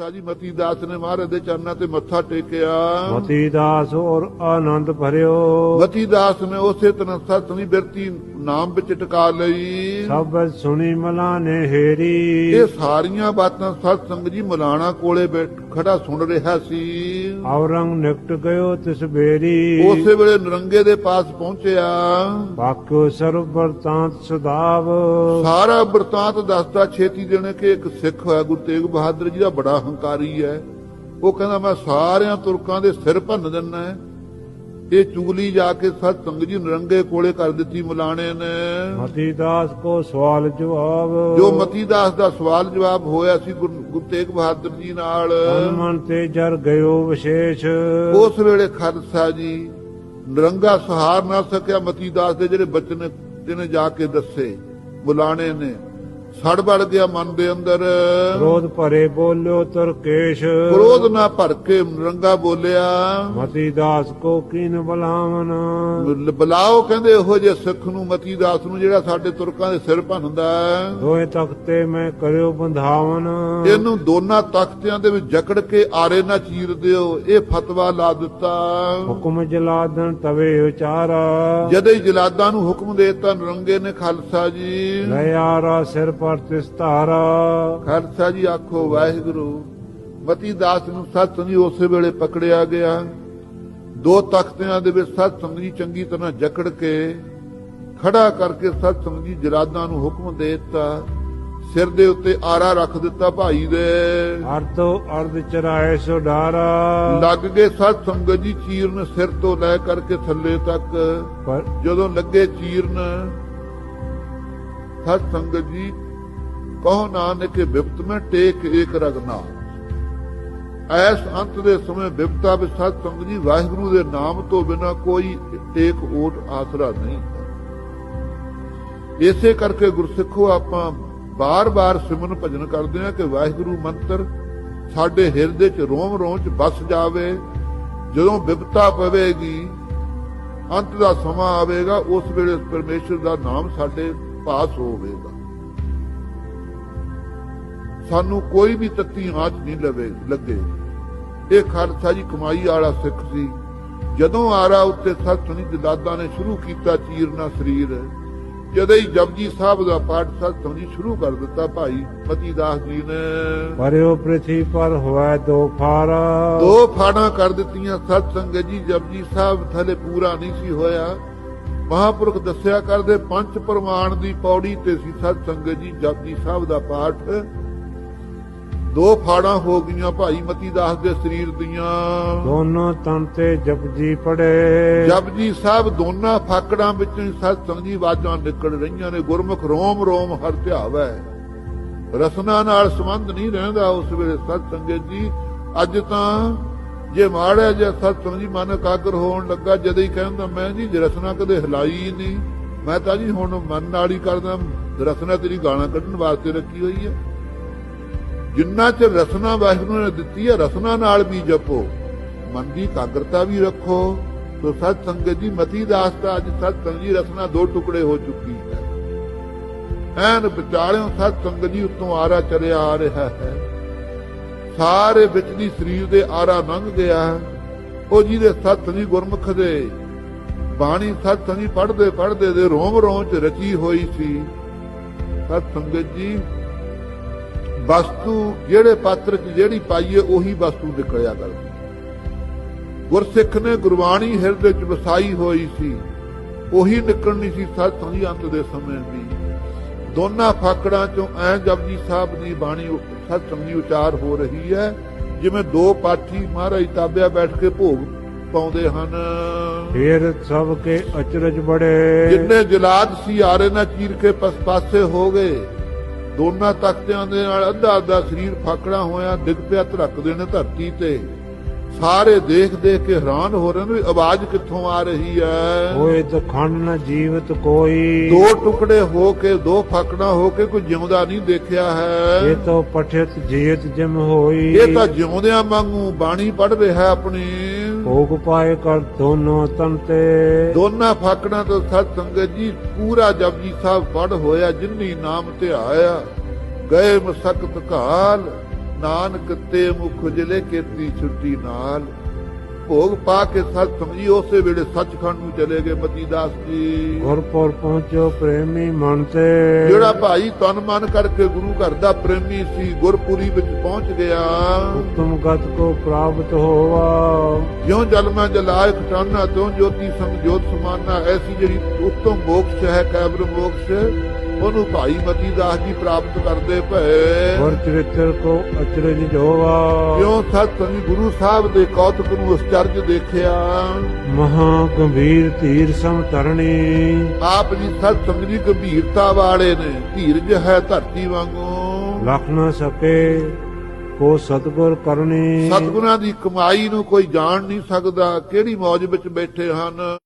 ਖਾਲਸਾ ਜੀ ਮਤੀ ਦਾਸ ਨੇ ਮਹਾਰਾਜ ਦੇ ਚਰਨਾਂ ਤੇ ਮੱਥਾ ਟੇਕਿਆ। ਮਤੀ ਦਾਸ ਔਰ ਆਨੰਦ ਭਰਿਓ। ਮਤੀ ਦਾਸ ਨੇ ਉਸੇ ਤਰ੍ਹਾਂ ਸਤਿ ਬਿਰਤੀ ਨਾਮ ਵਿੱਚ ਟਿਕਾ ਲਈ। ਸਭ ਸੁਣੀ ਮਲਾ ਨੇ ਹੇਰੀ। ਇਹ ਸਾਰੀਆਂ ਬਾਤਾਂ ਸਤ ਸੰਗ ਜੀ ਮਲਾਣਾ ਕੋਲੇ ਬੈਠ ਖੜਾ ਸੁਣ ਰਿਹਾ ਸੀ। ਔਰੰਗ ਨਿਕਟ ਗਇਓ ਤਿਸ ਬੇਰੀ। ਉਸੇ ਵੇਲੇ ਨਰੰਗੇ ਦੇ ਪਾਸ ਪਹੁੰਚਿਆ। ਵਾਕਿਓ ਸਰਬ ਵਰਤਾਂਤ ਸੁਦਾਵ। ਸਾਰਾ ਵਰਤਾਂਤ ਦੱਸਦਾ ਛੇਤੀ ਦੇਣੇ ਕਿ ਇੱਕ ਸਿੱਖ ਹੋਇਆ ਗੁਰੂ ਤੇਗ ਬਹਾਦਰ ਜੀ ਦਾ ਬੜਾ ਹੰਕਾਰੀ ਹੈ। ਉਹ ਕਹਿੰਦਾ ਮੈਂ ਸਾਰਿਆਂ ਤੁਰਕਾਂ ਦੇ ਸਿਰ ਭੰਨ ਦਿੰਨਾ ਹੈ। ਇਹ ਚੁਗਲੀ ਜਾ ਕੇ ਸਤ ਸੰਗ ਜੀ ਨਰੰਗੇ ਕੋਲੇ ਕਰ ਦਿੱਤੀ ਮੁਲਾਣੇ ਨੇ। ਮਤੀ ਦਾਸ ਕੋ ਸਵਾਲ ਜਵਾਬ। ਜੋ ਮਤੀ ਦਾਸ ਦਾ ਸਵਾਲ ਜਵਾਬ ਹੋਇਆ ਸੀ ਗੁਰੂ ਤੇਗ ਬਹਾਦਰ ਜੀ ਨਾਲ। ਮਨ ਤੇ ਜਰ ਗਇਓ ਵਿਸ਼ੇਸ਼। ਉਸ ਵੇਲੇ ਖਾਲਸਾ ਜੀ ਨਰੰਗਾ ਸਹਾਰ ਨਾ ਸਕਿਆ ਮਤੀ ਦਾਸ ਦੇ ਜਿਹੜੇ ਬਚਨ ਜਿਹਨੇ ਜਾ ਕੇ ਦੱਸੇ ਮੁਲਾਣੇ ਨੇ। ਸੜ ਬੜ ਗਿਆ ਮਨ ਦੇ ਅੰਦਰ। ਕ੍ਰੋਧ ਭਰੇ ਬੋਲਿਓ ਤਰਕੇਸ਼ ਕ੍ਰੋਧ ਨਾ ਭਰ ਕੇ ਨਰੰਗਾ ਬੋਲਿਆ। ਮਤੀ ਦਾਸ ਕੋ ਕੀਨ ਬਲਾਵਨ। ਬੁਲਾਓ ਕਹਿੰਦੇ ਇਹੋ ਜਿਹੇ ਸਿੱਖ ਨੂੰ ਮਤੀ ਦਾਸ ਨੂੰ ਜਿਹੜਾ ਸਾਡੇ ਤੁਰਕਾਂ ਦੇ ਸਿਰ ਭੰਨਦਾ। ਦੋਏ ਤਖਤੇ ਮੈਂ ਕਰਿਓ ਬੰਧਾਵਨ। ਇਹਨੂੰ ਦੋਨਾਂ ਤਖਤਿਆਂ ਦੇ ਵਿੱਚ ਜਕੜ ਕੇ ਆਰੇ ਨਾ ਚੀਰ ਦਿਓ ਇਹ ਫਤਵਾ ਲਾ ਦਿੱਤਾ। ਹੁਕਮ ਜਲਾਦਨ ਤਵੇ ਉਚਾਰਾ। ਜਦੇ ਹੀ ਜਲਾਦਾਂ ਨੂੰ ਹੁਕਮ ਦੇ ਦਿੱਤਾ ਨਰੰਗੇ ਨੇ ਖਾਲਸਾ ਜੀ। ਲੈ ਆਰਾ ਸਿਰ ਪਰ ਤਿਸ ਧਾਰਾ ਖਾਲਸਾ ਜੀ ਆਖੋ ਵਾਹਿਗੁਰੂ ਮਤੀ ਦਾਸ ਨੂੰ ਸਤ ਸੰਗੀ ਉਸੇ ਵੇਲੇ ਪਕੜਿਆ ਗਿਆ। ਦੋ ਤਖਤਿਆਂ ਦੇ ਵਿੱਚ ਸਤ ਸੰਗੀ ਚੰਗੀ ਤਰ੍ਹਾਂ ਜਕੜ ਕੇ ਖੜਾ ਕਰਕੇ ਸਤ ਸੰਗੀ ਜਰਾਦਾਂ ਨੂੰ ਹੁਕਮ ਦੇ ਦਿੱਤਾ। ਸਿਰ ਦੇ ਉੱਤੇ ਆਰਾ ਰੱਖ ਦਿੱਤਾ ਭਾਈ ਦੇ। ਅਰਤੋ ਅਰਧ ਚਰਾਏ ਸੋ ਡਾਰਾ। ਲੱਗ ਗਏ ਸਤ ਸੰਗਤ ਜੀ ਚੀਰਨ ਸਿਰ ਤੋਂ ਲੈ ਕਰਕੇ ਥੱਲੇ ਤੱਕ। ਜਦੋਂ ਲੱਗੇ ਚੀਰਨ ਸਤ ਸੰਗਤ ਜੀ ਕਹੋ ਨਾਨਕ, ਬਿਪਤ ਮੈਂ ਟੇਕ ਏਕ ਰਗਨਾ ਐਸ ਅੰਤ ਦੇ ਸਮੇਂ ਬਿਪਤਾ ਵਿੱਚ ਸਤ ਸੰਗਤ ਜੀ, ਵਾਹਿਗੁਰੂ ਦੇ ਨਾਮ ਤੋਂ ਬਿਨਾ ਕੋਈ ਟੇਕ ਓਟ ਆਸਰਾ ਨਹੀਂ ਇਸੇ ਕਰਕੇ ਗੁਰਸਿੱਖੋ, ਆਪਾਂ ਬਾਰ-ਬਾਰ ਸਿਮਰਨ ਭਜਨ ਕਰਦੇ ਆ ਕਿ ਵਾਹਿਗੁਰੂ ਮੰਤਰ ਸਾਡੇ ਹਿਰਦੇ 'ਚ ਰੋਮ ਰੋਮ 'ਚ ਬਸ ਜਾਵੇ। ਜਦੋਂ ਬਿਪਤਾ ਪਵੇਗੀ, ਅੰਤ ਦਾ ਸਮਾਂ ਆਵੇਗਾ, ਉਸ ਵੇਲੇ ਪਰਮੇਸ਼ਰ ਦਾ ਨਾਮ ਸਾਡੇ ਪਾਸ ਹੋਵੇਗਾ। ਸਾਨੂੰ ਕੋਈ ਵੀ ਤੱਤੀ ਆਂਚ ਨਹੀਂ ਲਵੇ ਲੱਗੇ। ਇਹ ਖਾਲਸਾ ਜੀ ਕਮਾਈ ਵਾਲਾ ਸਿੱਖ ਸੀ। ਜਦੋਂ ਆਰਾ ਉੱਤੇ ਸਤ ਸੁਣੀ ਜਲਾਦਾਂ ਨੇ ਸ਼ੁਰੂ ਕੀਤਾ ਚੀਰਨਾ ਸਰੀਰ ਜਦੋਂ ਹੀ ਜਪਜੀ ਸਾਹਿਬ ਦਾ ਪਾਠ ਸਤ ਸੁਣੀ ਸ਼ੁਰੂ ਕਰ ਦਿੱਤਾ ਭਾਈ ਪਤੀ ਦਾਸ ਜੀ ਨੇ। ਪਰਿਓ ਪ੍ਰਿਥੀ ਪਰ ਹੋਇ ਦੋ ਫਾਰਾ। ਦੋ ਫਾੜਾਂ ਕਰ ਦਿੱਤੀਆਂ ਸਤ ਸੰਗਤ ਜੀ ਜਪਜੀ ਸਾਹਿਬ ਥਲੇ ਪੂਰਾ ਨਹੀਂ ਸੀ ਹੋਇਆ। ਮਹਾਪੁਰਖ ਦੱਸਿਆ ਕਰਦੇ ਪੰਜ ਪ੍ਰਮਾਣ ਦੀ ਪੌੜੀ ਤੇ ਸੀ ਸਤ ਸੰਗਤ ਜੀ ਜਪਜੀ ਸਾਹਿਬ ਦਾ ਪਾਠ। ਦੋ ਫਾੜਾਂ ਹੋ ਗਈਆਂ ਭਾਈ ਮਤੀ ਦਾਸ ਦੇ ਸਰੀਰ ਦੀਆਂ। ਦੋਨੋਂ ਤਨ ਤੇ ਜਪਜੀ ਪੜੇ। ਜਪਜੀ ਸਾਹਿਬ ਦੋਨਾਂ ਫਾਕੜਾਂ ਵਿੱਚੋਂ ਸਤ ਸੰਗਤ ਜੀ ਆਵਾਜ਼ਾਂ ਨਿਕਲ ਰਹੀਆਂ ਨੇ ਗੁਰਮੁਖ ਰੋਮ ਰੋਮ ਹਰ ਧਿਆਵੈ। ਰਸਨਾ ਨਾਲ ਸੰਬੰਧ ਨਹੀਂ ਰਹਿੰਦਾ ਉਸ ਵੇਲੇ ਸਤ ਸੰਗਤ ਜੀ। ਅੱਜ ਤਾਂ ਜੇ ਮਾੜਿਆ ਜੇ ਸਤ ਸੰਗਤ ਜੀ ਮਨ ਇਕਾਗਰ ਹੋਣ ਲੱਗਾ ਜਦੋਂ ਹੀ ਕਹਿੰਦਾ ਮੈਂ ਜੀ ਰਸਨਾ ਕਦੇ ਹਿਲਾਈ ਨਹੀਂ। ਮੈਂ ਤਾਂ ਜੀ ਹੁਣ ਮਨ ਨਾਲ ਹੀ ਕਰਦਾ ਰਸਨਾ ਤੇਰੀ ਗਾਣਾ ਕੱਢਣ ਵਾਸਤੇ ਰੱਖੀ ਹੋਈ ਹੈ। ਜਿੰਨਾ ਚਿਰ ਰਸਨਾ ਵਾਹਿਗੁਰੂ ਨੇ ਦਿੱਤੀ ਹੈ, ਰਸਨਾ ਨਾਲ ਵੀ ਜਪੋ। ਮਨ ਦੀ ਇਕਾਗਰਤਾ ਵੀ ਰੱਖੋ। ਤੋ ਸਤ ਸੰਗਤ ਜੀ, ਮਤੀ ਦਾਸ ਅੱਜ ਸਤ ਸੰਗਤ ਜੀ, ਰਸਨਾ ਦੋ ਟੁਕੜੇ ਹੋ ਚੁੱਕੀ ਹੈ। ਐਨ ਵਿਚਾਲਿਓਂ ਸਤ ਸੰਗਤ ਜੀ, ਉੱਤੋਂ ਆਰਾ ਚਰਿਆ ਆ ਰਿਹਾ ਹੈ। ਸਾਰੇ ਵਿਚਲੀ ਸਰੀਰ ਦੇ ਆਰਾ ਲੰਘ ਗਿਆ ਉਹ ਜਿਹਦੇ ਸਤ ਨਹੀਂ ਗੁਰਮੁਖ ਦੇ, ਬਾਣੀ ਸਤ ਨਹੀਂ ਪੜਦੇ ਪੜਦੇ ਦੇ ਰੋਮ ਰੋਮ ਚ ਰਚੀ ਹੋਈ ਸੀ। ਸਤ ਸੰਗਤ ਜੀ ਵਸਤੂ ਜਿਹੜੇ ਪਾਤਰ ਚ ਜਿਹੜੀ ਪਾਈਏ ਉਹੀ ਵਸਤੂ ਨਿਕਲਿਆ ਕਰਦੀ। ਗੁਰਸਿੱਖ ਨੇ ਗੁਰਬਾਣੀ ਹਿਰਦੇ ਚ ਵਸਾਈ ਹੋਈ ਸੀ। ਉਹੀ ਨਿਕਲਣੀ ਸੀ ਸਤ ਸੰਗੀ ਅੰਤ ਦੇ ਸਮੇਂ ਵੀ ਦੋਨਾਂ ਫਾਕੜਾਂ ਚੋਂ ਐ ਜਪਜੀ ਸਾਹਿਬ ਦੀ ਬਾਣੀ ਸਤ ਸੰਗੀ ਉਚਾਰ ਹੋ ਰਹੀ ਹੈ। ਜਿਵੇਂ ਦੋ ਪਾਠੀ ਮਹਾਰਾਜ ਤਾਬਿਆ ਬੈਠ ਕੇ ਭੋਗ ਪਾਉਂਦੇ ਹਨ। ਫੇਰ ਸਭ ਕੇ ਅਚਰਜ ਬੜੇ। ਜਿੰਨੇ ਜਲਾਦ ਸੀ ਆਰੇ ਨਾਲ ਚੀਰ ਕੇ ਪਸ ਪਾਸੇ ਹੋ ਗਏ। ਦੋਨਾਂ ਤਖਤਿਆਂ ਦੇ ਨਾਲ ਅੱਧਾ ਅੱਧਾ ਸਰੀਰ ਫਾਕੜਾ ਹੋਇਆ ਡਿੱਗ ਪਿਆ ਧੜਕਦੇ ਨੇ ਧਰਤੀ ਤੇ। ਸਾਰੇ ਦੇਖ ਦੇਖ ਕੇ ਹੈਰਾਨ ਹੋ ਰਹੇ ਨੇ ਵੀ ਆਵਾਜ਼ ਕਿੱਥੋਂ ਆ ਰਹੀ ਹੈ ਹੋਏ ਤਖੰਡ ਨ ਜੀਵਤ ਕੋਈ। ਦੋ ਟੁਕੜੇ ਹੋ ਕੇ ਦੋ ਫਾਕੜਾ ਹੋ ਕੇ ਕੋਈ ਜਿਉਂਦਾ ਨਹੀਂ ਦੇਖਿਆ ਇਹ ਹੈ ਤੋ ਪਠਿਤ ਜੀਤ ਜਿਮ ਹੋਈ। ਇਹ ਤਾਂ ਜਿਉਂਦਿਆਂ ਵਾਂਗੂ ਬਾਣੀ ਪੜ ਰਿਹਾ ਆਪਣੀ। ਭੋਗ ਪਾਏ ਕਰ ਦੋਨੋਂ ਤਨ ਤੇ। ਦੋਨਾਂ ਫਾਕੜਾਂ ਤੋਂ ਸਤ ਸੰਗਤ ਜੀ, ਪੂਰਾ ਜਪਜੀ ਸਾਹਿਬ ਪੜ ਹੋਇਆ, ਜਿੰਨੀ ਨਾਮ ਧਿਆਇਆ ਗਏ ਮਸਕਤ ਕਾਲ ਨਾਨਕ ਤੇ ਮੁਖ ਜਲੇ ਕੀਤੀ ਛੁੱਟੀ ਨਾਲ। ਭੋਗ ਪਾ ਕੇ ਸਤ ਸੰਗੀ ਉਸੇ ਵੇਲੇ ਸੱਚਖੰਡ ਨੂੰ ਚਲੇ ਗਏ ਮਤੀਦਾਸ ਜੀ। ਗੁਰਪੁਰ ਪਹੁੰਚੋ ਪ੍ਰੇਮੀ ਮਨ ਤੇ। ਜਿਹੜਾ ਭਾਈ ਤਨ ਮਨ ਕਰਕੇ ਗੁਰੂ ਘਰ ਦਾ ਪ੍ਰੇਮੀ ਸੀ ਗੁਰਪੁਰੀ ਵਿੱਚ ਪਹੁੰਚ ਗਿਆ। ਤੁਮ ਗਤ ਕੋ ਪ੍ਰਾਪਤ ਹੋਵਾ ਜਿਉ ਜਲ ਮੈਂ ਜਲਾਇ ਖਟਾਨਾ ਤਿਉ ਜੋਤੀ ਸੰਗ ਜੋਤ ਸਮਾਨਾ ਐਸੀ ਜਿਹੜੀ ਉੱਤਮ ਮੋਕਸ਼ ਹੈ ਕੈਬਰ ਮੋਕਸ਼ ਉਹਨੂੰ ਭਾਈ ਮਤੀਦਾਸ ਜੀ ਪ੍ਰਾਪਤ ਕਰਦੇ ਭਏ ਗੁਰ ਚਰਿਤਰ ਕੋ ਅਚਰਜ ਜੋਵਾ। ਕਿਉਂ ਸਤ ਸੰਗੀ ਗੁਰੂ ਸਾਹਿਬ ਦੇ ਕੌਤਕ ਨੂੰ ਅਸਚਰਜ ਦੇਖਿਆ? ਮਹਾ ਗੰਭੀਰ ਧੀਰ ਸਮ ਤਰਣੀ। ਆਪ ਜੀ ਸਤ ਸੰਗੀ ਗੰਭੀਰਤਾ ਵਾਲੇ ਨੇ ਧੀਰਜ ਹੈ ਧਰਤੀ ਵਾਂਗੂ। ਲਖ ਨਾ ਸਕੇ ਕੋ ਸਤਗੁਰ ਕਰਨੀ। ਸਤਿਗੁਰਾਂ ਦੀ ਕਮਾਈ ਨੂੰ ਕੋਈ ਜਾਣ ਨਹੀਂ ਸਕਦਾ ਕਿਹੜੀ ਮੌਜ ਵਿੱਚ ਬੈਠੇ ਹਨ?